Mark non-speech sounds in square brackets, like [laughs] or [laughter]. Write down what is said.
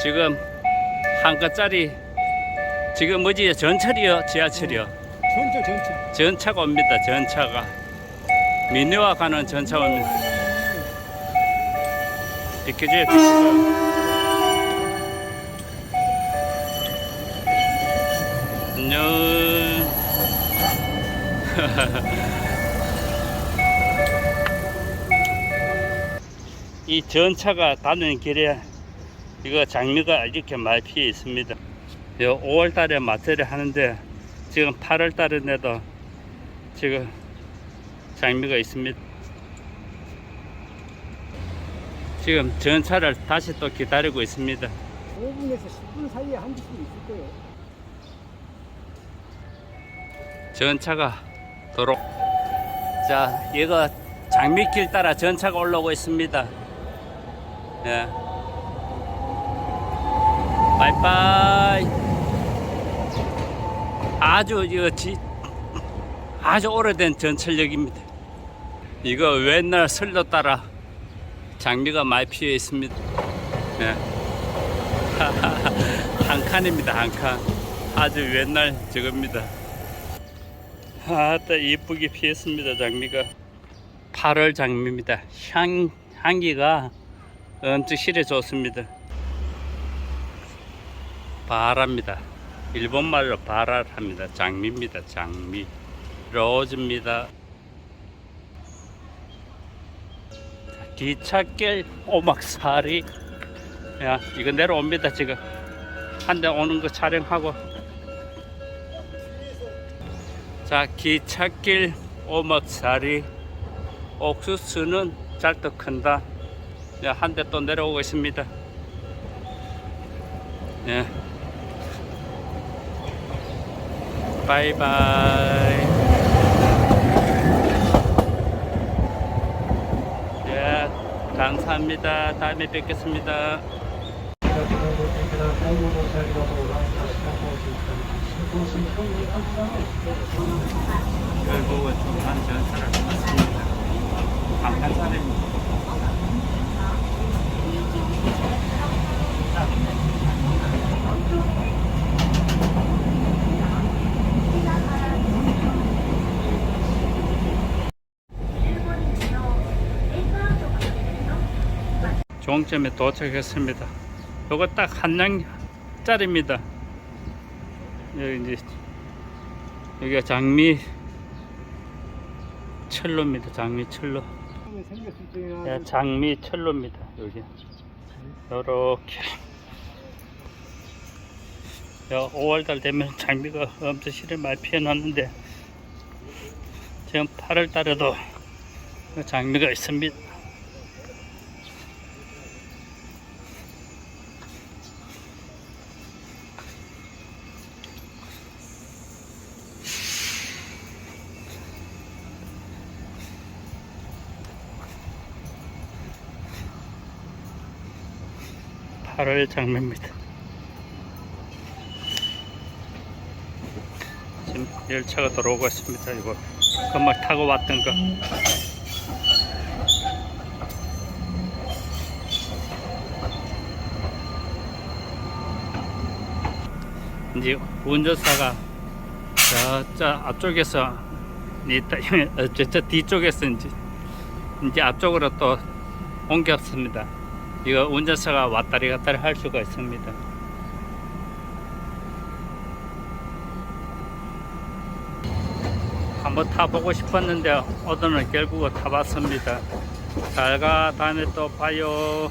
지금 한 건짜리 지금 뭐지? 전철이요? 지하철이요? 전철 전철. 전차가 옵니다. 전차가. 민요와 가는 전차가 옵니다. 비켜줘요 안녕. [laughs] 이 전차가 다니는 길에 이거 장미가 이렇게 많이 피어 있습니다. 5월 달에 마트를 하는데 지금 8월 달인데도 지금 장미가 있습니다. 지금 전차를 다시 또 기다리고 있습니다. 5분에서 10분 사이에 한 대씩 있을 거예요. 전차가 도로. 자, 이거 장미길 따라 전차가 올라오고 있습니다. 예. 바이바이. 아주 이거 지, 아주 오래된 전철역입니다. 이거 옛날 설로 따라 장미가 많이 피어 있습니다. 예. [laughs] 한 칸입니다, 한 칸. 아주 옛날 저겁니다. 아따 이쁘게 피었습니다 장미가 8월 장미입니다 향, 향기가 엄청 실해 좋습니다 바랍니다. 일본말로 바랄합니다. 장미입니다. 장미. 로즈입니다. 자, 기찻길 오막살이. 야 이거 내려옵니다 지금. 한 대 오는 거 촬영하고. 자 기찻길 오막살이. 옥수수는 짤떡 큰다. 한 대 또 내려오고 있습니다. 예. 바이바이 예, 감사합니다 다음에 뵙겠습니다 결국은 중간 전차를 받습니다. 방탄사입니다. 종점에 도착했습니다. 요거 딱한 장짜리입니다. 여기 이제 여기가 장미 철로입니다. 장미 철로. 장미 철로입니다. 여기 요렇게. 야, 5월달 되면 장미가 엄청 실을 많이 피어났는데 지금 8월달에도 장미가 있습니다. 팔월 장미입니다. 지금 열차가 들어오고 있습니다. 이거 금방 타고 왔던 거. 이제 운전사가 저저 앞쪽에서 [laughs] 저, 저 뒤쪽에서 이제 이제 앞쪽으로 또 옮겼습니다. 이거 운전사가 왔다리 갔다리 할 수가 있습니다. 한번 타보고 싶었는데 오늘은 결국은 타봤습니다. 잘 가 다음에 또 봐요.